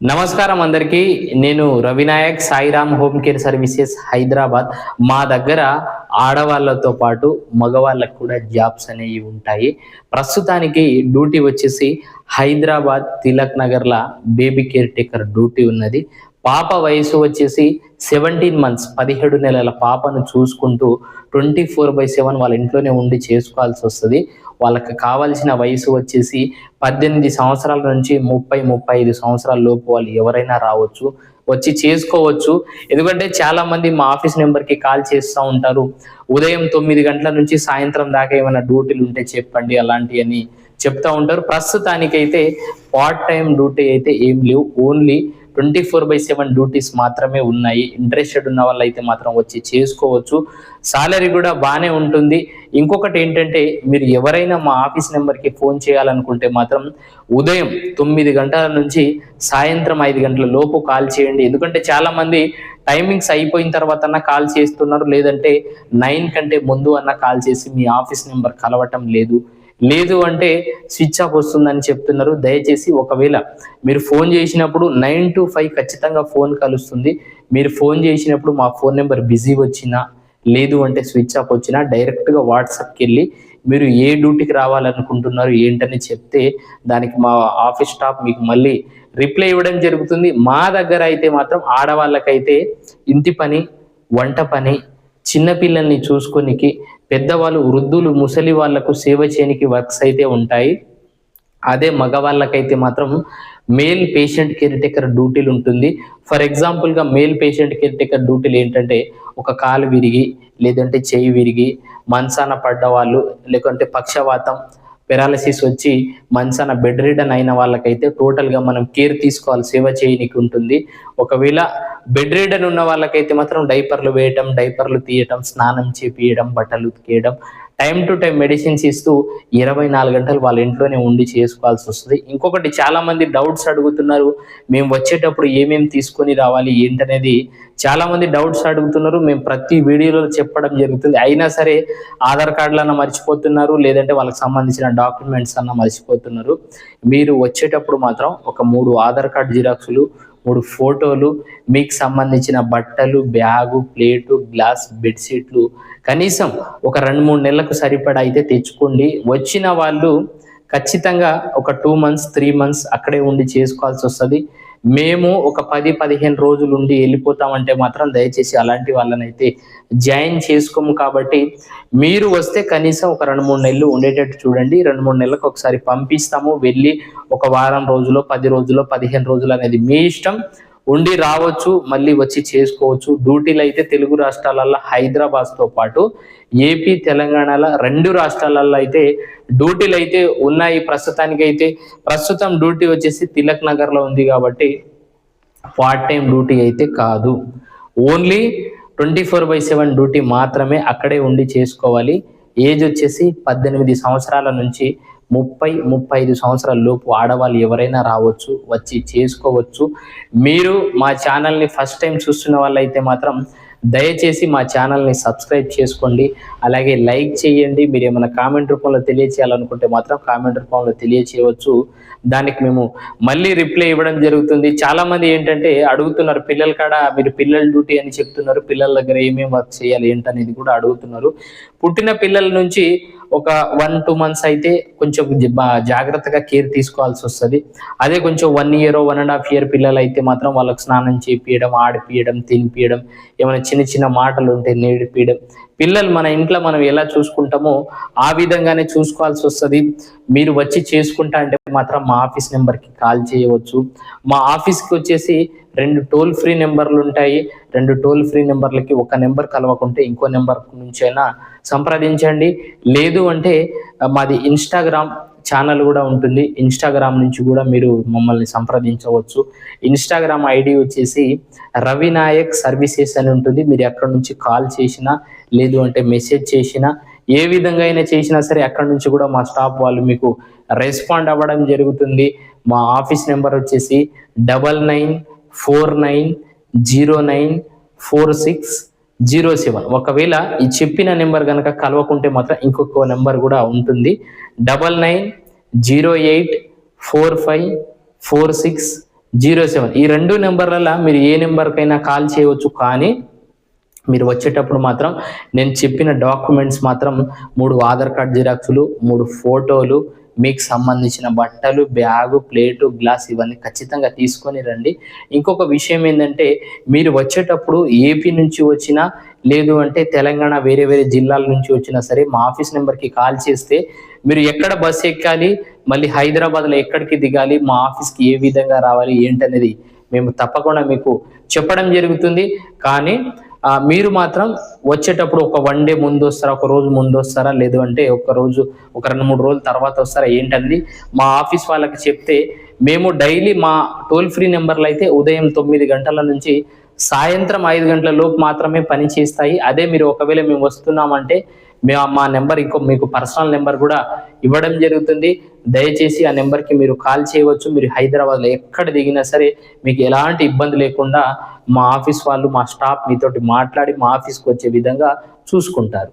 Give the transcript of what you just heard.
నమస్కారం అందరికీ. నేను Ravinayak Sairam home care services Hyderabad. మా దగ్గర ఆడవాళ్ళతో పాటు మగవాళ్ళకు కూడా జాబ్స్ అనేవి ఉంటాయి. ప్రస్తుతానికి డ్యూటీ వచ్చేసి హైదరాబాద్ తిలక్ నగర్ల బేబీ కేర్ టేకర్ డ్యూటీ ఉన్నది. పాప వయసు వచ్చేసి సెవెంటీన్ మంత్స్ పదిహేడు నెలల పాపను చూసుకుంటూ ట్వంటీ ఫోర్ బై సెవెన్ వాళ్ళ ఇంట్లోనే ఉండి చేసుకోవాల్సి వస్తుంది. వాళ్ళకి కావాల్సిన వయసు వచ్చేసి పద్దెనిమిది సంవత్సరాల నుంచి ముప్పై ముప్పై ఐదు సంవత్సరాల లోపు వాళ్ళు ఎవరైనా రావచ్చు వచ్చి చేసుకోవచ్చు. ఎందుకంటే చాలా మంది మా ఆఫీస్ నెంబర్కి కాల్ చేస్తూ ఉంటారు. ఉదయం తొమ్మిది గంటల నుంచి సాయంత్రం దాకా ఏమైనా డ్యూటీలు ఉంటే చెప్పండి అలాంటివన్నీ చెప్తా ఉంటారు. ప్రస్తుతానికైతే పార్ట్ టైం డ్యూటీ అయితే ఏం లేవు. Only twenty four by seven duties మాత్రమే ఉన్నాయి. ఇంట్రెస్టెడ్ ఉన్న వాళ్ళు అయితే మాత్రం వచ్చి చేసుకోవచ్చు. సాలరీ కూడా బాగానే ఉంటుంది. ఇంకొకటి ఏంటంటే మీరు ఎవరైనా మా ఆఫీస్ నెంబర్కి ఫోన్ చేయాలనుకుంటే మాత్రం ఉదయం తొమ్మిది గంటల నుంచి సాయంత్రం ఐదు గంటల లోపు కాల్ చేయండి. ఎందుకంటే చాలా మంది టైమింగ్స్ అయిపోయిన తర్వాత అన్న కాల్ చేస్తున్నారు. లేదంటే నైన్ కంటే ముందు అన్న కాల్ చేసి మీ ఆఫీస్ నెంబర్ కలవటం లేదు. లేదు అంటే స్విచ్ ఆఫ్ వస్తుందని చెప్తున్నారు. దయచేసి ఒకవేళ మీరు ఫోన్ చేసినప్పుడు నైన్ టు ఫైవ్ ఖచ్చితంగా ఫోన్ కలుస్తుంది. మీరు ఫోన్ చేసినప్పుడు మా ఫోన్ నెంబర్ బిజీ వచ్చినా లేదు అంటే స్విచ్ ఆఫ్ వచ్చినా డైరెక్ట్గా వాట్సాప్కి వెళ్ళి మీరు ఏ డ్యూటీకి రావాలనుకుంటున్నారు ఏంటని చెప్తే దానికి మా ఆఫీస్ స్టాఫ్ మీకు మళ్ళీ రిప్లై ఇవ్వడం జరుగుతుంది. మా దగ్గర అయితే మాత్రం ఆడవాళ్ళకైతే ఇంటి పని వంట పని చిన్నపిల్లల్ని చూసుకొనికి పెద్దవాళ్ళు వృద్ధులు ముసలి వాళ్ళకు సేవ చేయనికి వర్క్స్ అయితే ఉంటాయి. అదే మగవాళ్ళకైతే మాత్రం మేల్ పేషెంట్ కేర్ టేకర్ డ్యూటీలు ఉంటుంది. ఫర్ ఎగ్జాంపుల్గా మేల్ పేషెంట్ కేర్ టేకర్ డ్యూటీలు ఏంటంటే ఒక కాలు విరిగి లేదంటే చేయి విరిగి మంచాన పడ్డ వాళ్ళు లేకుంటే పక్షవాతం పెరాలసిస్ వచ్చి మంచాన బెడ్ రిడన్ అయిన వాళ్ళకైతే టోటల్గా మనం కేర్ తీసుకోవాలి సేవ చేయనికి ఉంటుంది. ఒకవేళ బెడ్ రిడన్ ఉన్న వాళ్ళకైతే మాత్రం డైపర్లు వేయటం డైపర్లు తీయటం స్నానం చేపియడం బట్టలు ఉతికేయడం టైం టు టైం మెడిసిన్స్ ఇస్తూ ఇరవై నాలుగు గంటలు వాళ్ళ ఇంట్లోనే ఉండి చేసుకోవాల్సి వస్తుంది. ఇంకొకటి చాలా మంది డౌట్స్ అడుగుతున్నారు. మేము వచ్చేటప్పుడు ఏమేమి తీసుకొని రావాలి ఏంటనేది చాలా మంది డౌట్స్ అడుగుతున్నారు. మేము ప్రతి వీడియోలో చెప్పడం జరుగుతుంది. అయినా సరే ఆధార్ కార్డులన్నా మర్చిపోతున్నారు లేదంటే వాళ్ళకి సంబంధించిన డాక్యుమెంట్స్ అన్న మర్చిపోతున్నారు. మీరు వచ్చేటప్పుడు మాత్రం ఒక మూడు ఆధార్ కార్డు జిరాక్సులు మూడు ఫోటోలు మీకు సంబంధించిన బట్టలు బ్యాగు ప్లేటు గ్లాస్ బెడ్షీట్లు. కనీసం ఒక రెండు మూడు నెలలకు సరిపడా అయితే తెచ్చుకోండి. వచ్చిన వాళ్ళు ఖచ్చితంగా ఒక టూ మంత్స్ త్రీ మంత్స్ అక్కడే ఉండి చేసుకోవాల్సి వస్తుంది. మేము ఒక పది పదిహేను రోజులు ఉండి వెళ్ళిపోతామంటే మాత్రం దయచేసి అలాంటి వాళ్ళనైతే జాయిన్ చేసుకోము కాబట్టి మీరు వస్తే కనీసం ఒక రెండు మూడు నెలలు ఉండేటట్టు చూడండి. రెండు మూడు నెలలకు ఒకసారి పంపిస్తాము. వెళ్ళి ఒక వారం రోజులో పది రోజులో పదిహేను రోజులు అనేది మీ ఇష్టం. ఉండి రావచ్చు మళ్ళీ వచ్చి చేసుకోవచ్చు. డ్యూటీలు అయితే తెలుగు రాష్ట్రాలలో హైదరాబాద్తో పాటు ఏపీ తెలంగాణలో రెండు రాష్ట్రాలలో అయితే డ్యూటీలు అయితే ఉన్నాయి. ప్రస్తుతానికి అయితే ప్రస్తుతం డ్యూటీ వచ్చేసి తిలక్ నగర్లో ఉంది కాబట్టి పార్ట్ టైం డ్యూటీ అయితే కాదు. Only twenty four by seven duty మాత్రమే అక్కడే ఉండి చేసుకోవాలి. ఏజ్ వచ్చేసి పద్దెనిమిది సంవత్సరాల నుంచి ముప్పై ముప్పై ఐదు సంవత్సరాల లోపు ఆడవాళ్ళు ఎవరైనా రావచ్చు వచ్చి చేసుకోవచ్చు. మీరు మా ఛానల్ని ఫస్ట్ టైం చూస్తున్న వాళ్ళైతే మాత్రం దయచేసి మా ఛానల్ని సబ్స్క్రైబ్ చేసుకోండి. అలాగే లైక్ చేయండి. మీరు ఏమైనా కామెంట్ రూపంలో తెలియచేయాలనుకుంటే మాత్రం కామెంట్ రూపంలో తెలియచేయవచ్చు. దానికి మేము మళ్ళీ రిప్లై ఇవ్వడం జరుగుతుంది. చాలా మంది ఏంటంటే అడుగుతున్నారు పిల్లల కాడ? మీరు పిల్లల డ్యూటీ అని చెప్తున్నారు. పిల్లల దగ్గర ఏమేమి వర్క్ చేయాలి? ఏంటనేది కూడా అడుగుతున్నారు. పుట్టిన పిల్లల నుంచి ఒక వన్ టూ మంత్స్ అయితే కొంచెం జాగ్రత్తగా కేర్ తీసుకోవాల్సి వస్తుంది. అదే కొంచెం one year one and half year పిల్లలు అయితే మాత్రం వాళ్ళకి స్నానం చేపియడం ఆడిపియడం తినిపియడం ఏమైనా చిన్న చిన్న మాటలు ఉంటే నేడిపియడం పిల్లలు మన ఇంట్లో మనం ఎలా చూసుకుంటామో ఆ విధంగానే చూసుకోవాల్సి వస్తుంది. మీరు వచ్చి చేసుకుంటా అంటే మాత్రం మా ఆఫీస్ నెంబర్కి కాల్ చేయవచ్చు. మా ఆఫీస్కి వచ్చేసి రెండు టోల్ ఫ్రీ నెంబర్లు ఉంటాయి. రెండు టోల్ ఫ్రీ నెంబర్లకి ఒక నెంబర్ కలవకుంటే ఇంకో నెంబర్ నుంచి అయినా సంప్రదించండి. లేదు అంటే మాది ఇన్స్టాగ్రామ్ ఛానల్ కూడా ఉంటుంది. ఇన్స్టాగ్రామ్ నుంచి కూడా మీరు మమ్మల్ని సంప్రదించవచ్చు. ఇన్స్టాగ్రామ్ ఐడి వచ్చేసి రవినాయక్ సర్వీసెస్ అని ఉంటుంది. మీరు ఎక్కడ నుంచి కాల్ చేసినా లేదు అంటే మెసేజ్ చేసినా ఏ విధంగా అయినా చేసినా సరే అక్కడి నుంచి కూడా మా స్టాఫ్ వాళ్ళు మీకు రెస్పాండ్ అవ్వడం జరుగుతుంది. మా ఆఫీస్ నెంబర్ వచ్చేసి double nine four nine zero nine four six zero seven. ఒకవేళ ఈ చెప్పిన నెంబర్ కనుక కలవకుంటే మాత్రం ఇంకొక నెంబర్ కూడా ఉంటుంది. Double nine zero eight four five four six zero seven. ఈ రెండు నెంబర్లలో మీరు ఏ నెంబర్కైనా కాల్ చేయవచ్చు కానీ మీరు వచ్చేటప్పుడు మాత్రం నేను చెప్పిన డాక్యుమెంట్స్ మాత్రం మూడు ఆధార్ కార్డ్ జిరాక్సులు మూడు ఫోటోలు మీకు సంబంధించిన బట్టలు బ్యాగు ప్లేటు గ్లాస్ ఇవన్నీ ఖచ్చితంగా తీసుకొని రండి. ఇంకొక విషయం ఏంటంటే మీరు వచ్చేటప్పుడు ఏపీ నుంచి వచ్చినా లేదు అంటే తెలంగాణ వేరే వేరే జిల్లాల నుంచి వచ్చినా సరే మా ఆఫీస్ నెంబర్కి కాల్ చేస్తే మీరు ఎక్కడ బస్సు ఎక్కాలి మళ్ళీ హైదరాబాద్లో ఎక్కడికి దిగాలి మా ఆఫీస్కి ఏ విధంగా రావాలి ఏంటనేది మేము తప్పకుండా మీకు చెప్పడం జరుగుతుంది. కానీ మీరు మాత్రం వచ్చేటప్పుడు ఒక వన్ డే ముందు వస్తారా ఒక రోజు ముందు వస్తారా? లేదు అంటే ఒక రోజు ఒక రెండు మూడు రోజుల తర్వాత వస్తారా? ఏంటన్నది మా ఆఫీస్ వాళ్ళకి చెప్తే మేము డైలీ మా టోల్ ఫ్రీ నెంబర్లు అయితే ఉదయం తొమ్మిది గంటల నుంచి సాయంత్రం ఐదు గంటల లోపు మాత్రమే పని చేస్తాయి. అదే మీరు ఒకవేళ మేము వస్తున్నామంటే మేము మా నెంబర్ ఇంకో మీకు పర్సనల్ నెంబర్ కూడా ఇవ్వడం జరుగుతుంది. దయచేసి ఆ నెంబర్కి మీరు కాల్ చేయవచ్చు. మీరు హైదరాబాద్లో ఎక్కడ దిగినా సరే మీకు ఎలాంటి ఇబ్బంది లేకుండా మా ఆఫీస్ వాళ్ళు మా స్టాఫ్ మీతోటి మాట్లాడి మా ఆఫీస్కి వచ్చే విధంగా చూసుకుంటారు.